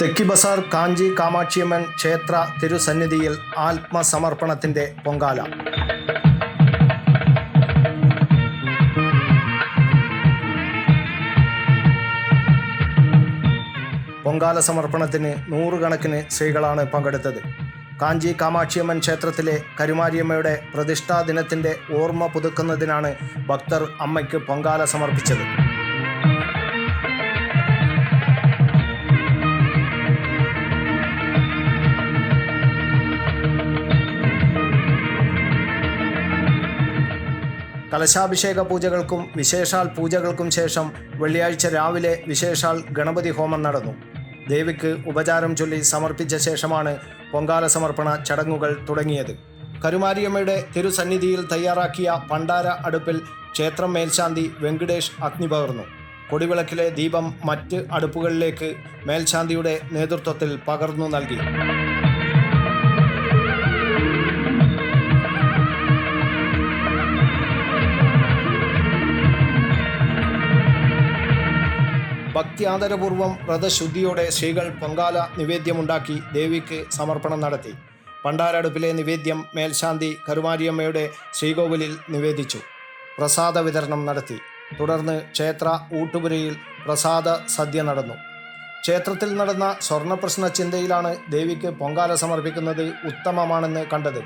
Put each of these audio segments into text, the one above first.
തെക്കി ബസാർ കാഞ്ചി കാമാക്ഷിയമ്മൻ ക്ഷേത്ര തിരുസന്നിധിയിൽ ആത്മസമർപ്പണത്തിന്റെ പൊങ്കാല. പൊങ്കാല സമർപ്പണത്തിന് നൂറുകണക്കിന് സ്ത്രീകളാണ് പങ്കെടുത്തത്. കാഞ്ചി കാമാക്ഷിയമ്മൻ ക്ഷേത്രത്തിലെ കരുമാരിയമ്മയുടെ പ്രതിഷ്ഠാ ദിനത്തിന്റെ ഓർമ്മ പുതുക്കുന്നതിനാണ് ഭക്തർ അമ്മയ്ക്ക് പൊങ്കാല സമർപ്പിച്ചത്. കലശാഭിഷേക പൂജകൾക്കും വിശേഷാൽ പൂജകൾക്കും ശേഷം വെള്ളിയാഴ്ച രാവിലെ വിശേഷാൽ ഗണപതി ഹോമം നടന്നു. ദേവിക്ക് ഉപചാരം ചൊല്ലി സമർപ്പിച്ച ശേഷമാണ് പൊങ്കാല സമർപ്പണ ചടങ്ങുകൾ തുടങ്ങിയത്. കരുമാരിയമ്മയുടെ തിരുസന്നിധിയിൽ തയ്യാറാക്കിയ പണ്ടാര അടുപ്പിൽ ക്ഷേത്രം മേൽശാന്തി വെങ്കടേഷ് അഗ്നി പകർന്നു. കൊടിവിളക്കിലെ ദീപം മറ്റ് അടുപ്പുകളിലേക്ക് മേൽശാന്തിയുടെ നേതൃത്വത്തിൽ പകർന്നു നൽകി. ഭക്തിയാദരപൂർവം വ്രതശുദ്ധിയോടെ സ്ത്രീകൾ പൊങ്കാല നിവേദ്യമുണ്ടാക്കി ദേവിക്ക് സമർപ്പണം നടത്തി. പണ്ടാരടുപ്പിലെ നിവേദ്യം മേൽശാന്തി കരുമാരിയമ്മയുടെ ശ്രീകോവിലിൽ നിവേദിച്ചു. പ്രസാദ വിതരണം നടത്തി. തുടർന്ന് ക്ഷേത്ര ഊട്ടുപുരയിൽ പ്രസാദ സദ്യ നടന്നു. ക്ഷേത്രത്തിൽ നടന്ന സ്വർണപ്രശ്ന ചിന്തയിലാണ് ദേവിക്ക് പൊങ്കാല സമർപ്പിക്കുന്നത് ഉത്തമമാണെന്ന് കണ്ടത്.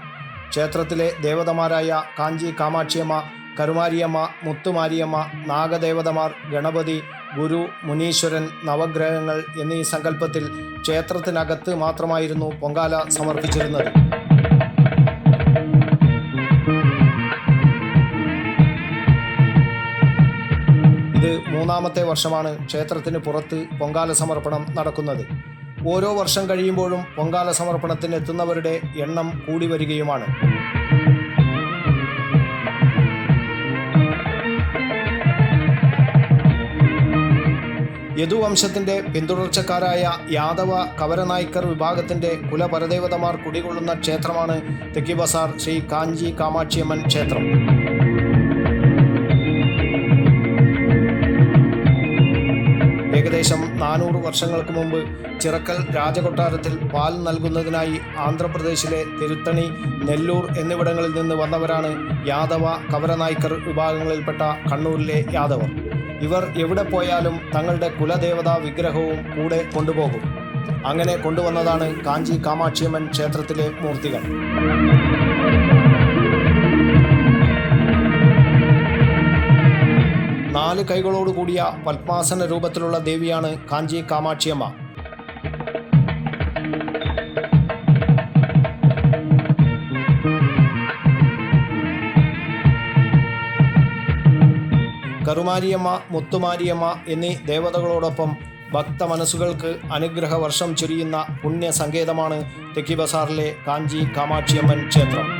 ക്ഷേത്രത്തിലെ ദേവതമാരായ കാഞ്ചി കാമാക്ഷിയമ്മ കരുമാരിയമ്മ മുത്തുമാരിയമ്മ നാഗദേവതമാർ ഗണപതി ഗുരു മുനീശ്വരൻ നവഗ്രഹങ്ങൾ എന്നീ സങ്കല്പത്തിൽ ക്ഷേത്രത്തിനകത്ത് മാത്രമായിരുന്നു പൊങ്കാല സമർപ്പിച്ചിരുന്നത്. ഇത് മൂന്നാമത്തെ വർഷമാണ് ക്ഷേത്രത്തിന് പുറത്ത് പൊങ്കാല സമർപ്പണം നടക്കുന്നത്. ഓരോ വർഷം കഴിയുമ്പോഴും പൊങ്കാല സമർപ്പണത്തിന് എത്തുന്നവരുടെ എണ്ണം കൂടി വരികയുമാണ്. യദുവംശത്തിന്റെ പിന്തുടർച്ചക്കാരായ യാദവ കവരനായ്ക്കർ വിഭാഗത്തിന്റെ കുലപരദേവതമാർ കുടികൊള്ളുന്ന ക്ഷേത്രമാണ് തെക്കി ബസാർ ശ്രീ കാഞ്ചി കാമാക്ഷിയമ്മൻ ക്ഷേത്രം. ഏകദേശം നാനൂറ് വർഷങ്ങൾക്ക് മുമ്പ് ചിറക്കൽ രാജകൊട്ടാരത്തിൽ പാൽ നൽകുന്നതിനായി ആന്ധ്രാപ്രദേശിലെ തിരുത്തണി നെല്ലൂർ എന്നിവിടങ്ങളിൽ നിന്ന് വന്നവരാണ് യാദവ കവരനായ്ക്കർ വിഭാഗങ്ങളിൽപ്പെട്ട കണ്ണൂരിലെ യാദവർ. ഇവർ എവിടെ പോയാലും തങ്ങളുടെ കുലദേവതാ വിഗ്രഹവും കൂടെ കൊണ്ടുപോകും. അങ്ങനെ കൊണ്ടുവന്നതാണ് കാഞ്ചി കാമാക്ഷിയമ്മൻ ക്ഷേത്രത്തിലെ മൂർത്തികൾ. നാല് കൈകളോട് കൂടിയ പത്മാസന രൂപത്തിലുള്ള ദേവിയാണ് കാഞ്ചി കാമാക്ഷിയമ്മ. കറുമാരിയമ്മ മുത്തുമാരിയമ്മ എന്നീ ദേവതകളോടൊപ്പം ഭക്ത മനസ്സുകൾക്ക് അനുഗ്രഹ വർഷം ചൊരിയുന്ന പുണ്യ സങ്കേതമാണ് തെക്കി ബസാറിലെ കാഞ്ചി കാമാക്ഷിയമ്മൻ ക്ഷേത്രം.